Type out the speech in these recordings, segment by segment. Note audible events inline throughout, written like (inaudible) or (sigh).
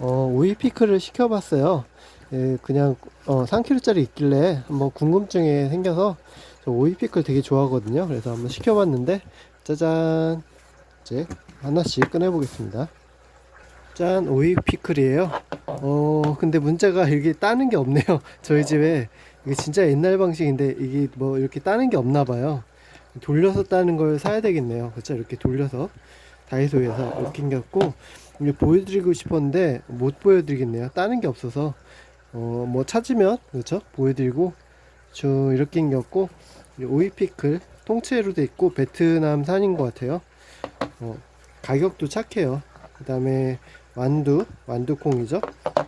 어, 오이 피클을 시켜봤어요. 예, 그냥 어, 3kg짜리 있길래 한번 궁금증이 생겨서 저 오이 피클 되게 좋아하거든요. 그래서 한번 시켜봤는데 짜잔 이제 하나씩 꺼내보겠습니다. 짠 오이 피클이에요. 어 근데 문제가 이게 따는 게 없네요. (laughs) 저희 집에 이게 진짜 옛날 방식인데 이게 뭐 이렇게 따는 게 없나 봐요. 돌려서 따는 걸 사야 되겠네요. 그렇죠? 이렇게 돌려서 다이소에서 이렇게 생겼고 보여드리고 싶었는데 못 보여드리겠네요. 따는 게 없어서 어 뭐 찾으면 그렇죠? 보여드리고 저 이렇게 생겼고 이 오이 피클 통째로 돼 있고 베트남산인 것 같아요. 어, 가격도 착해요. 그 다음에 완두, 완두콩이죠.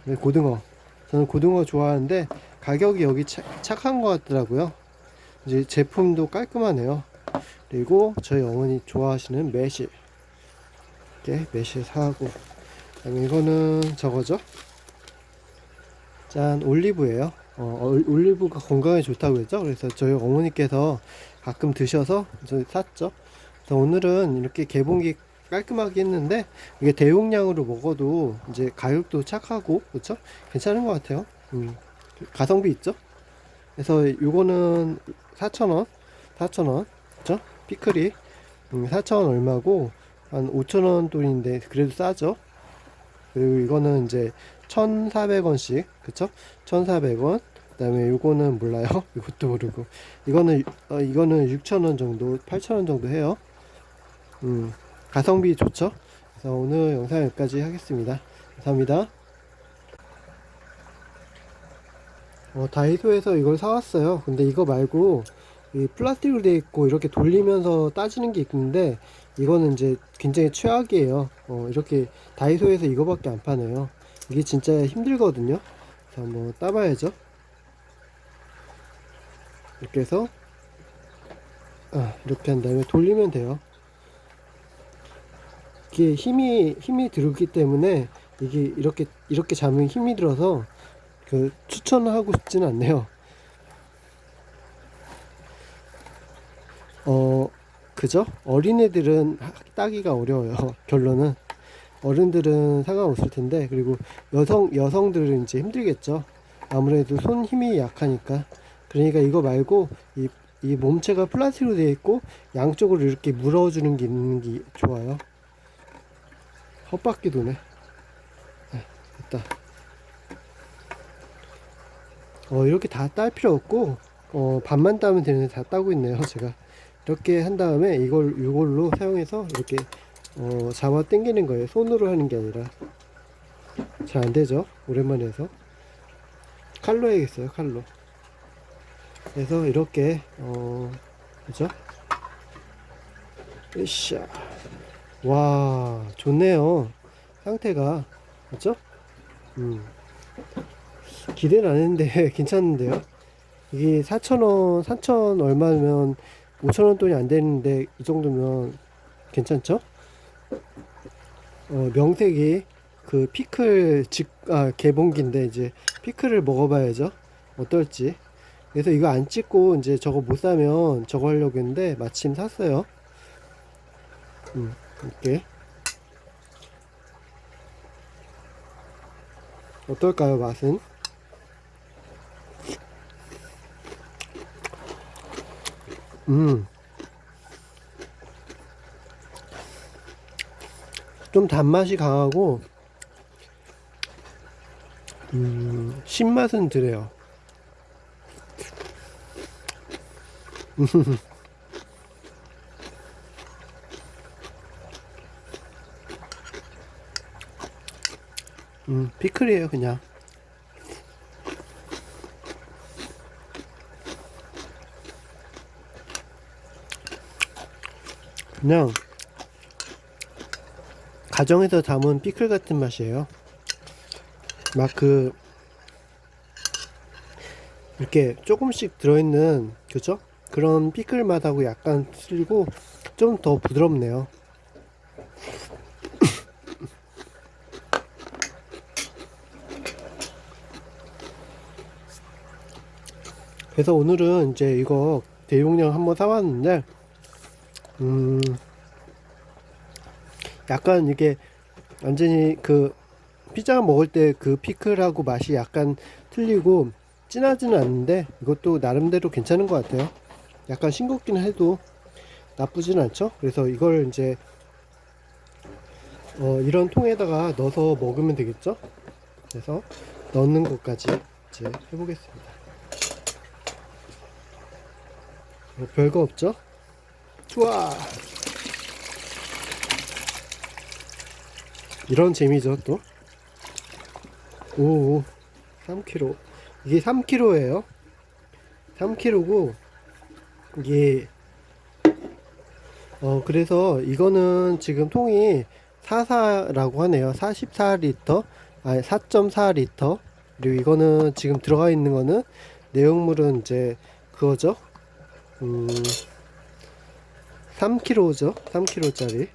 네, 고등어. 저는 고등어 좋아하는데 가격이 여기 착, 착한 것 같더라고요. 이제 제품도 깔끔하네요. 그리고 저희 어머니 좋아하시는 매실. 이렇게 매실 사고. 그다음에 이거는 저거죠. 짠 올리브예요. 어, 올- 올리브가 건강에 좋다고 했죠. 그래서 저희 어머니께서 가끔 드셔서 저 샀죠. 그래서 오늘은 이렇게 개봉기 깔끔하게 했는데 이게 대용량으로 먹어도 이제 가격도 착하고 그렇죠? 괜찮은 것 같아요. 음, 가성비 있죠? 그래서 요거는 4,000원, 4,000원, 그렇죠? 피클이 음, 4,000원 얼마고 한 5,000원 돈인데 그래도 싸죠. 그리고 이거는 이제 1,400원씩, 그쵸? 1,400원. 그 다음에 요거는 몰라요. (laughs) 이것도 모르고. 이거는 어, 이거는 6,000원 정도, 8,000원 정도 해요. 음, 가성비 좋죠? 그래서 오늘 영상 여기까지 하겠습니다. 감사합니다. 어, 다이소에서 이걸 사왔어요. 근데 이거 말고 이 플라스틱으로 되어 있고 이렇게 돌리면서 따지는 게 있는데 이거는 이제 굉장히 최악이에요. 어, 이렇게 다이소에서 이거밖에 안 파네요. 이게 진짜 힘들거든요. 그래서 한번 따봐야죠. 이렇게 해서 아, 이렇게 한 다음에 돌리면 돼요. 이게 힘이 힘이 들기 때문에 이게 이렇게 이렇게 잡으면 힘이 들어서 그 추천을 하고 싶지는 않네요. 어 그죠? 어린애들은 하- 따기가 어려워요. (laughs) 결론은 어른들은 상관없을 텐데 그리고 여성 여성들은 이제 힘들겠죠. 아무래도 손 힘이 약하니까 그러니까 이거 말고 이, 이 몸체가 플라스틱으로 되어 있고 양쪽으로 이렇게 물어주는 게 있는 게 좋아요. 헛바퀴 도네. 네, 됐다. 어 이렇게 다 딸 필요 없고 어 반만 따면 되는데 다 따고 있네요 제가 이렇게 한 다음에 이걸 이걸로 사용해서 이렇게 어 잡아 당기는 거예요. 손으로 하는 게 아니라. 잘 안 되죠? 오랜만에 해서. 칼로 해야겠어요 칼로. 그래서 이렇게 어 그죠? 으쌰. 와 좋네요. 상태가. 그죠? 음. 기대는 안 했는데 (laughs) 괜찮은데요? 이게 4,000원 4,000 얼마면 5,000원 돈이 안 되는데 이 정도면 괜찮죠? 어, 명색이 그 피클 직, 아, 개봉기인데 이제 피클을 먹어봐야죠. 어떨지. 그래서 이거 안 찍고 이제 저거 못 사면 저거 하려고 했는데 마침 샀어요. 음, 이렇게. 어떨까요 맛은 음. 좀 단맛이 강하고 음, 신맛은 덜해요. (laughs) 음, 피클이에요, 그냥. 그냥 가정에서 담은 피클 같은 맛이에요. 막 그 이렇게 조금씩 들어있는 그죠? 그런 피클 맛하고 약간 틀리고 좀 더 부드럽네요. 그래서 오늘은 이제 이거 대용량 한번 사왔는데 음 약간 이게 완전히 그 피자 먹을 때 그 피클하고 맛이 약간 틀리고 진하지는 않는데 이것도 나름대로 괜찮은 것 같아요. 약간 싱겁기는 해도 나쁘진 않죠. 그래서 이걸 이제 어, 이런 통에다가 넣어서 먹으면 되겠죠. 그래서 넣는 것까지 이제 해보겠습니다. 뭐 별거 없죠? 좋아. 이런 재미죠 또. 오, 3kg. 이게 3kg예요. 3kg고 이게 어 그래서 이거는 지금 통이 44라고 하네요. 44리터, 아니 4.4리터. 그리고 이거는 지금 들어가 있는 거는 내용물은 이제 그거죠. 음, 3kg죠. 3kg짜리.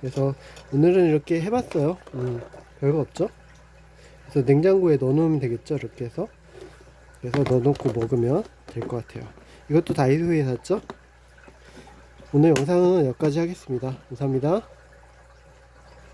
그래서 오늘은 이렇게 해봤어요. 음, 별거 없죠. 그래서 냉장고에 넣어놓으면 되겠죠. 이렇게 해서. 그래서 넣어놓고 먹으면 될 것 같아요. 이것도 다이소에 샀죠. 오늘 영상은 여기까지 하겠습니다. 감사합니다.